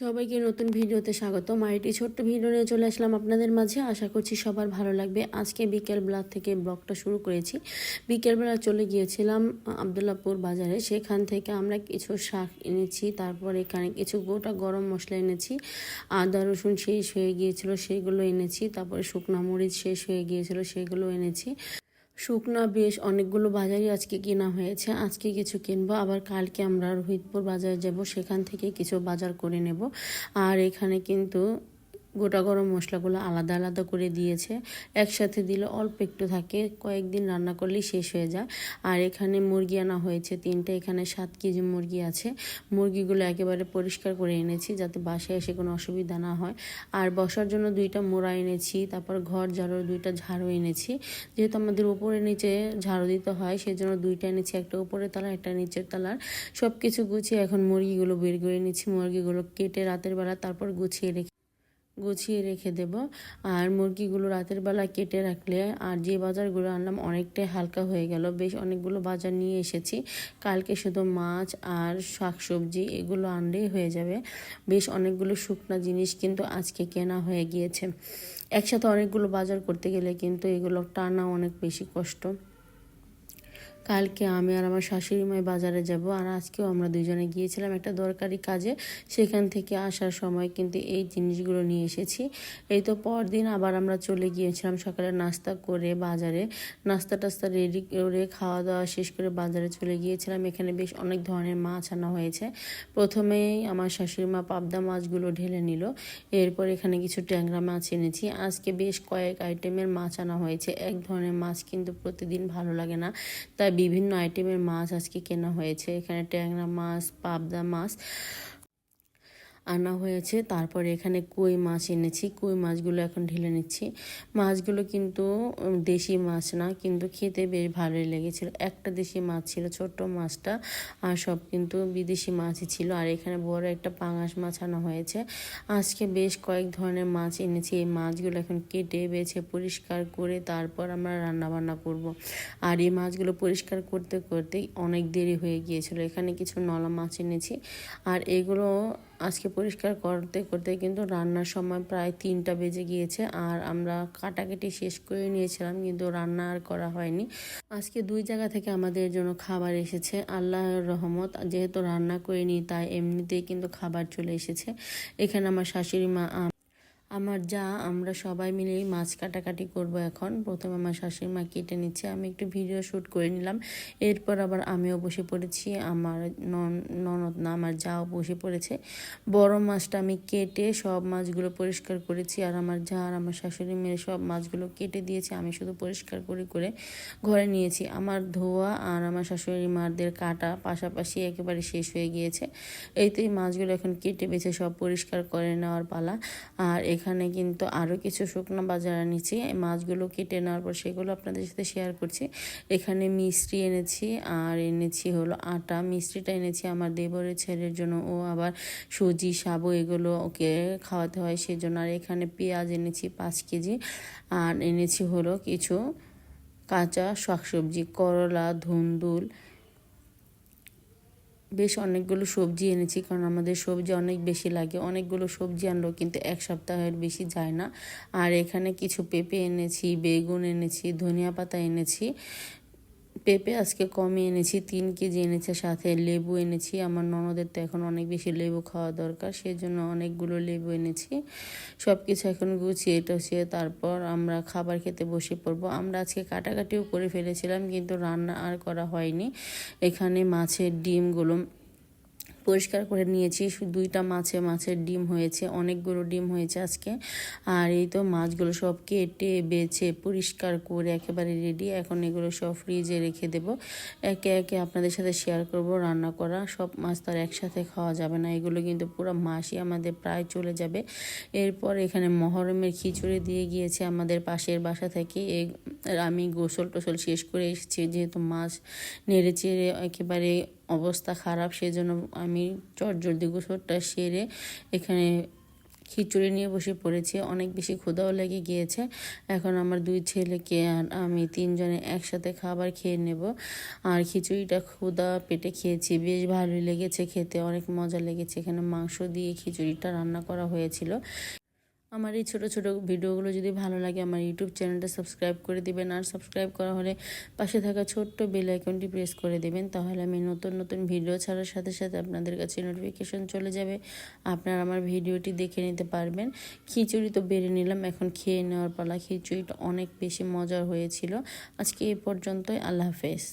সবাইকে নতুন ভিডিওতে স্বাগত মাইটি ছোট্ট ভিডিও নিয়ে চলে আসলাম আপনাদের মাঝে। আশা করছি সবার ভালো লাগবে। আজকে বিকেলবেলা থেকে ব্লগটা শুরু করেছি। বিকেলবেলা চলে গিয়েছিলাম আবদুল্লাপুর বাজারে। সেখান থেকে আমরা কিছু শাক এনেছি। তারপর এখানে কিছু গোটা গরম মশলা এনেছি। আদা, রসুন শেষ হয়ে গিয়েছিল, সেগুলো এনেছি। তারপরে শুকনা মরিচ শেষ হয়ে গিয়েছিল, সেগুলো এনেছি। শুকনা বেশ অনেকগুলো বাজারই আজকে কেনা হয়েছে। আজকে কিছু কিনবো, আবার কালকে আমরা রোহিতপুর বাজার যাব, সেখান থেকে কিছু বাজার করে নেব। আর এখানে কিন্তু গোটা গরম মশলাগুলো আলাদা আলাদা করে দিয়েছে। একসাথে দিলে অল্প একটু থাকে, কয়েকদিন রান্না করলেই শেষ হয়ে যায়। আর এখানে মুরগি আনা হয়েছে, তিনটে। এখানে সাত কেজি মুরগি আছে। মুরগিগুলো একেবারে পরিষ্কার করে এনেছি যাতে বাসায় এসে কোনো অসুবিধা না হয়। আর বসার জন্য দুইটা মোড়া এনেছি, তারপর ঘর ঝাড়ুর দুইটা ঝাড়ু এনেছি। যেহেতু আমাদের উপরে নিচে ঝাড়ু দিতে হয় সেই জন্য দুইটা এনেছি, একটা উপরে তালার একটা নিচের তালার। সব কিছু গুছিয়ে এখন মুরগিগুলো বের করে নিচ্ছি মুরগিগুলো কেটে রাতের বেলা তারপর গুছিয়ে রেখে গুছিয়ে রেখে দেব। আর মুরগিগুলো রাতের বেলা কেটে রাখলে আর যে বাজারগুলো আনলাম অনেকটাই হালকা হয়ে গেল। বেশ অনেকগুলো বাজার নিয়ে এসেছি। কালকে শুধু মাছ আর শাকসবজি এগুলো আনলেই হয়ে যাবে। বেশ অনেকগুলো শুকনো জিনিস কিন্তু আজকে কেনা হয়ে গিয়েছে। একসাথে অনেকগুলো বাজার করতে গেলে কিন্তু এগুলো টানা অনেক বেশি কষ্ট। কালকে আমি আর আমার শাশুড়ি মায় বাজারে যাব আর আজকেও আমরা দুজনে গিয়েছিলাম একটা দরকারি কাজে। সেখান থেকে আসার সময় কিন্তু এই জিনিসগুলো নিয়ে এসেছি। এই তো পরদিন আবার আমরা চলে গিয়েছিলাম সকালে নাস্তা করে বাজারে। নাস্তা টাস্তা রেডি করে খাওয়া দাওয়া শেষ করে বাজারে চলে গিয়েছিলাম। এখানে বেশ অনেক ধরনের মাছ আনা হয়েছে। প্রথমেই আমার শাশুড়ি মা পাবদা মাছগুলো ঢেলে নিল। এরপর এখানে কিছু ট্যাংরা মাছ এনেছি। আজকে বেশ কয়েক আইটেমের মাছ আনা হয়েছে। এক ধরনের মাছ কিন্তু প্রতিদিন ভালো লাগে না। তাই বিভিন্ন আইটেমের মাছ আজকে কেনা হয়েছে। এখানে ট্যাংরা মাছ পাবদা মাছ আনা হয়েছে। তারপরে এখানে কই মাছ এনেছি। কই মাছগুলো এখন ঢেলে নিচ্ছি। মাছগুলো কিন্তু দেশি মাছ না, কিন্তু খেতে বেশ ভালোই লেগেছিল। একটা দেশি মাছ ছিল, ছোট্ট মাছটা, আর সব কিন্তু বিদেশি মাছই ছিল। আর এখানে বড় একটা পাঙাশ মাছ আনা হয়েছে। আজকে বেশ কয়েক ধরনের মাছ এনেছি। এই মাছগুলো এখন কেটে, বেছে, পরিষ্কার করে তারপর আমরা রান্না বান্না করব। আর এই মাছগুলো পরিষ্কার করতে, করতেই অনেক দেরি হয়ে গিয়েছিল। এখানে কিছু নলা মাছ এনেছি। আর এগুলো আজকে পরিষ্কার করতে করতে কিন্তু রান্নার সময় প্রায় তিনটা বেজে গিয়েছে আর আমরা কাটাকাটি শেষ করে নিয়েছিলাম কিন্তু রান্না আর করা হয়নি। আজকে দুই জায়গা থেকে আমাদের জন্য খাবার এসেছে, আল্লাহর রহমত। যেহেতু রান্না করিনি, তাই এমনিতেই কিন্তু খাবার চলে এসেছে। এখানে আমার শাশুড়ি মা আমার যা, আমরা সবাই মিলে মাছ কাটাকাটি করব এখন। প্রথমে আমার শাশুড়ি মা কেটে নিচ্ছে, আমি একটু ভিডিও শ্যুট করে নিলাম। এরপর আবার আমিও বসে পড়েছি, আমার ননদ না, আমার যাও বসে পড়েছে। বড় মাছটা আমি কেটে সব মাছগুলো পরিষ্কার করেছি, আর আমার যা আর আমার শাশুড়ি মেয়ে সব মাছগুলো কেটে দিয়েছে, আমি শুধু পরিষ্কার করে করে ঘরে নিয়েছি। আমার ধোয়া আর আমার শাশুড়ি মারদের কাটা পাশাপাশি একেবারে শেষ হয়ে গিয়েছে। এইতেই মাছগুলো এখন কেটে বেছে সব পরিষ্কার করে নেওয়ার পালা। আর এখানে কিন্তু আরও কিছু শুকনো বাজার এনেছি মাছগুলো কেটে নেওয়ার পর সেগুলো আপনাদের সাথে শেয়ার করছি। এখানে মিষ্টি এনেছি আর এনেছি হলো আটা। মিষ্টিটা এনেছি আমার দেবরের ছেলের জন্য। ও আবার সুজি, সাবু এগুলো ওকে খাওয়াতে হয় সেজন্য। আর এখানে পেঁয়াজ এনেছি পাঁচ কেজি। আর এনেছি হলো কিছু কাঁচা শাকসবজি, করলা, ধুন্দুল বেশ অনেকগুলো সবজি এনেছি, কারণ আমাদের সবজি অনেক বেশি লাগে। অনেকগুলো সবজি আনলো কিন্তু এক সপ্তাহের বেশি যায় না। আর এখানে কিছু পেঁপে এনেছি, বেগুন এনেছি, ধনিয়া পাতা এনেছি। পেঁপে আজকে কমে এনেছি, তিন কেজি এনেছে, সাথে লেবু এনেছি। আমার ননদের তো এখন অনেক বেশি লেবু খাওয়া দরকার সেই জন্য অনেকগুলো লেবু এনেছি। সব কিছু এখন গুছিয়ে টছিয়ে তারপর আমরা খাবার খেতে বসে পড়ব। আমরা আজকে কাটাকাটিও করে ফেলেছিলাম, কিন্তু রান্না আর করা হয়নি। এখানে মাছের ডিমগুলো পরিষ্কার করে নিয়েছি। দুইটা মাছে, মাছের ডিম হয়েছে, অনেকগুলো ডিম হয়েছে আজকে। আর এই তো মাছগুলো সব কেটে, বেছে, পরিষ্কার করে একেবারে রেডি এখন এগুলো সব ফ্রিজে রেখে দেব। একে একে আপনাদের সাথে শেয়ার করব, রান্না করা। সব মাছ তার একসাথে খাওয়া যাবে না। এগুলো কিন্তু পুরো মাসই আমাদের প্রায় চলে যাবে। এরপর এখানে মহরমের খিচুড়ি দিয়ে গিয়েছে আমাদের পাশের বাসা থেকে। এ আমি গোসল টোসল শেষ করে এসেছি। যেহেতু মাছ নেড়ে চেড়ে একেবারে অবস্থা খারাপ সেই জন্য আমি চটজলদি গোসলটা সেরে এখানে খিচুড়ি নিয়ে বসে পড়েছি। অনেক বেশি ক্ষুধাও লেগে গিয়েছে। এখন আমার দুই ছেলেকে আর আমি তিনজনে একসাথে খাবার খেয়ে নেব। আর খিচুড়িটা ক্ষুধা পেটে খেয়েছি। বেশ ভালোই লেগেছে খেতে, অনেক মজা লেগেছে। এখানে মাংস দিয়ে খিচুড়িটা রান্না করা হয়েছিল। আমার এই ছোটো ছোটো ভিডিওগুলো যদি ভালো লাগে, আমার ইউটিউব চ্যানেলটা সাবস্ক্রাইব করে দিবেন। আর সাবস্ক্রাইব করা হলে পাশে থাকা ছোট্ট বেল আইকনটি প্রেস করে দেবেন। তাহলে আমি নতুন নতুন ভিডিও ছাড়ার সাথে সাথে আপনাদের কাছে নোটিফিকেশন চলে যাবে। আপনারা আমার ভিডিওটি দেখে নিতে পারবেন। খিচুড়ি তো বেড়ে নিলাম, এখন খেয়ে নেওয়ার পালা। খিচুড়িটা অনেক বেশি মজার হয়েছিল। আজকে এই পর্যন্তই, আল্লাহ হাফেজ।